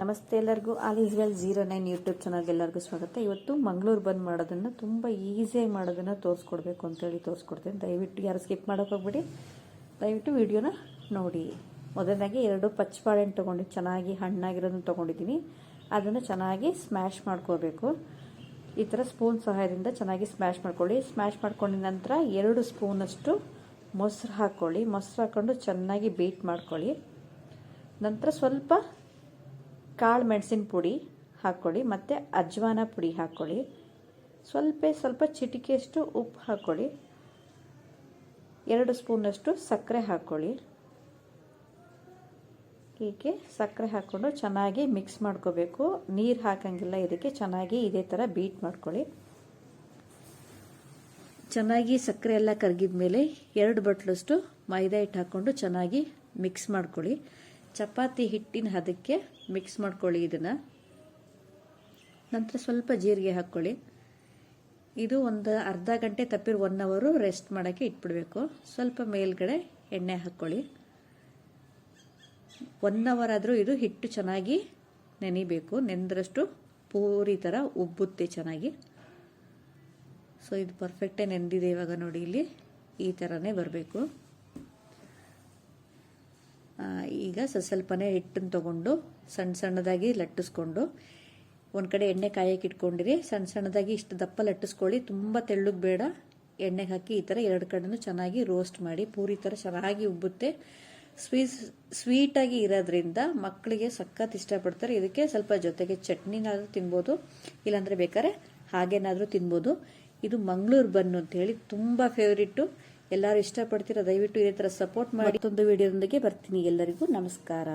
ನಮಸ್ತೆ ಎಲ್ಲರಿಗೂ all is well zero nine YouTube ಚಾನಲ್ಗೆ ಎಲ್ಲರಿಗೂ ಸ್ವಾಗತ. ಇವತ್ತು ಮಂಗಳೂರು ಬಂದ್ ಮಾಡೋದನ್ನು ತುಂಬ ಈಸಿಯಾಗಿ ಮಾಡೋದನ್ನು ತೋರಿಸ್ಕೊಡ್ಬೇಕು ಅಂತೇಳಿ ತೋರಿಸ್ಕೊಡ್ತೀನಿ. ದಯವಿಟ್ಟು ಯಾರು ಸ್ಕಿಪ್ ಮಾಡೋಕೆ ಹೋಗ್ಬಿಡಿ. ದಯವಿಟ್ಟು ವಿಡಿಯೋನ ನೋಡಿ. ಮೊದಲನಾಗಿ ಎರಡು ಪಚ್ಚಬಾಳೆಹಣ್ಣು ತೊಗೊಂಡು ಚೆನ್ನಾಗಿ ಹಣ್ಣಾಗಿರೋದನ್ನು ತೊಗೊಂಡಿದ್ದೀನಿ. ಅದನ್ನು ಚೆನ್ನಾಗಿ ಸ್ಮ್ಯಾಶ್ ಮಾಡ್ಕೋಬೇಕು. ಈ ಥರ ಸ್ಪೂನ್ ಸಹಾಯದಿಂದ ಚೆನ್ನಾಗಿ ಸ್ಮ್ಯಾಶ್ ಮಾಡ್ಕೊಳ್ಳಿ. ಸ್ಮ್ಯಾಶ್ ಮಾಡ್ಕೊಂಡಿದ ನಂತರ ಎರಡು ಸ್ಪೂನಷ್ಟು ಮೊಸರು ಹಾಕ್ಕೊಳ್ಳಿ. ಮೊಸರು ಹಾಕ್ಕೊಂಡು ಚೆನ್ನಾಗಿ ಬೀಟ್ ಮಾಡ್ಕೊಳ್ಳಿ. ನಂತರ ಸ್ವಲ್ಪ ಕಾಳು ಮೆಣಸಿನ ಪುಡಿ ಹಾಕ್ಕೊಳ್ಳಿ ಮತ್ತು ಅಜ್ವಾನ ಪುಡಿ ಹಾಕ್ಕೊಳ್ಳಿ ಸ್ವಲ್ಪ ಸ್ವಲ್ಪ ಚಿಟಿಕೆಯಷ್ಟು ಉಪ್ಪು ಹಾಕ್ಕೊಳ್ಳಿ ಎರಡು ಸ್ಪೂನಷ್ಟು ಸಕ್ಕರೆ ಹಾಕ್ಕೊಳ್ಳಿ ಹೀಗೆ ಸಕ್ಕರೆ ಹಾಕ್ಕೊಂಡು ಚೆನ್ನಾಗಿ ಮಿಕ್ಸ್ ಮಾಡ್ಕೋಬೇಕು. ನೀರು ಹಾಕಂಗಿಲ್ಲ, ಇದಕ್ಕೆ ಚೆನ್ನಾಗಿ ಇದೇ ಥರ ಬೀಟ್ ಮಾಡ್ಕೊಳ್ಳಿ. ಚೆನ್ನಾಗಿ ಸಕ್ಕರೆ ಎಲ್ಲ ಕರಗಿದ ಮೇಲೆ ಎರಡು ಬಟ್ಲಷ್ಟು ಮೈದಾ ಹಿಟ್ಟು ಹಾಕ್ಕೊಂಡು ಚೆನ್ನಾಗಿ ಮಿಕ್ಸ್ ಮಾಡ್ಕೊಳ್ಳಿ. ಚಪಾತಿ ಹಿಟ್ಟಿನ ಹದಕ್ಕೆ ಮಿಕ್ಸ್ ಮಾಡ್ಕೊಳ್ಳಿ ಇದನ್ನು. ನಂತರ ಸ್ವಲ್ಪ ಜೀರಿಗೆ ಹಾಕ್ಕೊಳ್ಳಿ. ಇದು ಒಂದು ಅರ್ಧ ಗಂಟೆ ತಪ್ಪಿರ ಒನ್ ಅವರು ರೆಸ್ಟ್ ಮಾಡೋಕ್ಕೆ ಇಟ್ಬಿಡಬೇಕು. ಸ್ವಲ್ಪ ಮೇಲ್ಗಡೆ ಎಣ್ಣೆ ಹಾಕ್ಕೊಳ್ಳಿ. ಒನ್ ಅವರ್ ಆದರೂ ಇದು ಹಿಟ್ಟು ಚೆನ್ನಾಗಿ ನೆನಿಬೇಕು. ನೆಂದ್ರಷ್ಟು ಪೂರಿ ಥರ ಉಬ್ಬುತ್ತೆ ಚೆನ್ನಾಗಿ. ಸೊ ಇದು ಪರ್ಫೆಕ್ಟೇ ನೆಂದಿದೆ ಇವಾಗ ನೋಡಿ ಇಲ್ಲಿ. ಈ ಥರನೇ ಬರಬೇಕು. ಈಗ ಸ್ವಲ್ಪನೇ ಹಿಟ್ಟನ್ನು ತೊಗೊಂಡು ಸಣ್ಣ ಸಣ್ಣದಾಗಿ ಲಟ್ಟಿಸ್ಕೊಂಡು ಒಂದು ಕಡೆ ಎಣ್ಣೆ ಕಾಯಕ್ಕೆ ಇಟ್ಕೊಂಡಿರಿ. ಸಣ್ಣ ಸಣ್ಣದಾಗಿ ಇಷ್ಟು ದಪ್ಪ ಲಟ್ಟಿಸ್ಕೊಳ್ಳಿ. ತುಂಬ ತೆಳ್ಳಗೆ ಬೇಡ. ಎಣ್ಣೆಗೆ ಹಾಕಿ ಈ ಥರ ಎರಡು ಕಡೆನೂ ಚೆನ್ನಾಗಿ ರೋಸ್ಟ್ ಮಾಡಿ, ಪೂರಿ ಥರ ಚೆನ್ನಾಗಿ ಉಬ್ಬುತ್ತೆ. ಸ್ವೀಟ್ ಸ್ವೀಟಾಗಿ ಇರೋದ್ರಿಂದ ಮಕ್ಕಳಿಗೆ ಸಖತ್ ಇಷ್ಟಪಡ್ತಾರೆ. ಇದಕ್ಕೆ ಸ್ವಲ್ಪ ಜೊತೆಗೆ ಚಟ್ನಿನಾದರೂ ತಿನ್ಬೋದು. ಇಲ್ಲಾಂದರೆ ಬೇಕಾದ್ರೆ ಹಾಗೇನಾದರೂ ತಿನ್ಬೋದು. ಇದು ಮಂಗಳೂರು ಬನ್ನು ಅಂತ ಹೇಳಿ ತುಂಬ ಫೇವ್ರಿಟ್ಟು ಎಲ್ಲರೂ ಇಷ್ಟಪಡ್ತೀರಾ ದಯವಿಟ್ಟು ಇದೇ ಥರ ಸಪೋರ್ಟ್ ಮಾಡಿ. ಮತ್ತೊಂದು ವಿಡಿಯೋದೊಂದಿಗೆ ಬರ್ತೀನಿ. ಎಲ್ಲರಿಗೂ ನಮಸ್ಕಾರ.